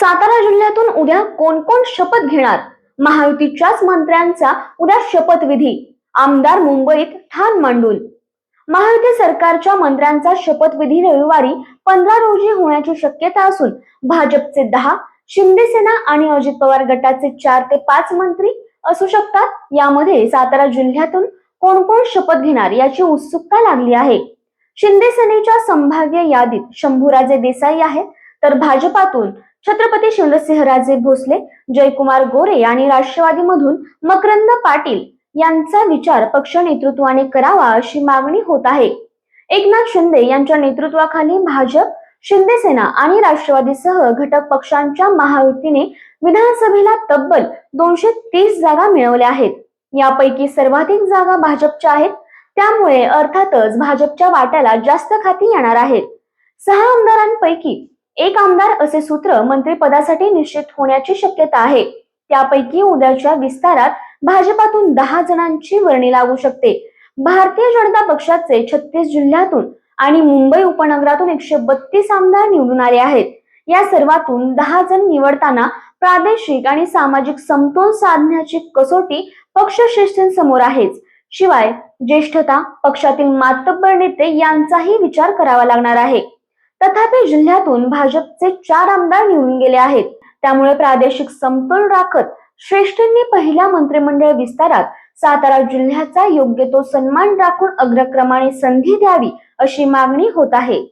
सातारा जिल्ह्यातून उद्या कोण कोण शपथ घेणार? महायुतीच्याच मंत्र्यांचा उद्या शपथविधी आमदार मुंबईत ठाण मांडून. महायुती सरकारच्या मंत्र्यांचा शपथविधी रविवारी पंधरा रोजी होण्याची शक्यता असून भाजपचे दहा शिंदेसेना आणि अजित पवार गटाचे चार ते पाच मंत्री असू शकतात. यामध्ये सातारा जिल्ह्यातून कोण कोण शपथ घेणार याची उत्सुकता लागली आहे. शिंदे सेनेच्या संभाव्य यादीत शंभूराजे देसाई आहेत. तर भाजपातून छत्रपती शिवसिंहराजे भोसले जयकुमार गोरे आणि राष्ट्रवादीमधून मकरंद पाटील यांचा विचार पक्ष नेतृत्वाने करावा अशी मागणी होत आहे. एकनाथ शिंदे यांच्या नेतृत्वाखाली भाजप शिंदेसेना आणि राष्ट्रवादीसह घटक पक्षांच्या महायुतीने विधानसभेला तब्बल दोनशे तीस जागा मिळवल्या आहेत. यापैकी सर्वाधिक जागा भाजपच्या आहेत. त्यामुळे अर्थातच भाजपच्या वाट्याला जास्त खाती येणार आहेत. सहा आमदारांपैकी एक आमदार असे सूत्र मंत्रिपदासाठी निश्चित होण्याची शक्यता आहे. त्यापैकी उद्याच्या विस्तारात भाजपातून दहा जणांची वर्णी लागू शकते. भारतीय जनता पक्षाचे छत्तीस जिल्ह्यातून आणि मुंबई उपनगरातून एकशे बत्तीस आमदार निवडून आले आहेत. या सर्वातून दहा जण निवडताना प्रादेशिक आणि सामाजिक समतोल साधण्याची कसोटी पक्षश्रेष्ठींसमोर आहेच. शिवाय ज्येष्ठता पक्षातील मातब्बर नेते यांचाही विचार करावा लागणार आहे. तथापि जिल्ह्यातून भाजपचे चार आमदार निवडून गेले आहेत. त्यामुळे प्रादेशिक समतोल राखत श्रेष्ठींनी पहिल्या मंत्रिमंडळ विस्तारात सातारा जिल्ह्याचा योग्य तो सन्मान राखून अग्रक्रमाने संधी द्यावी अशी मागणी होत आहे.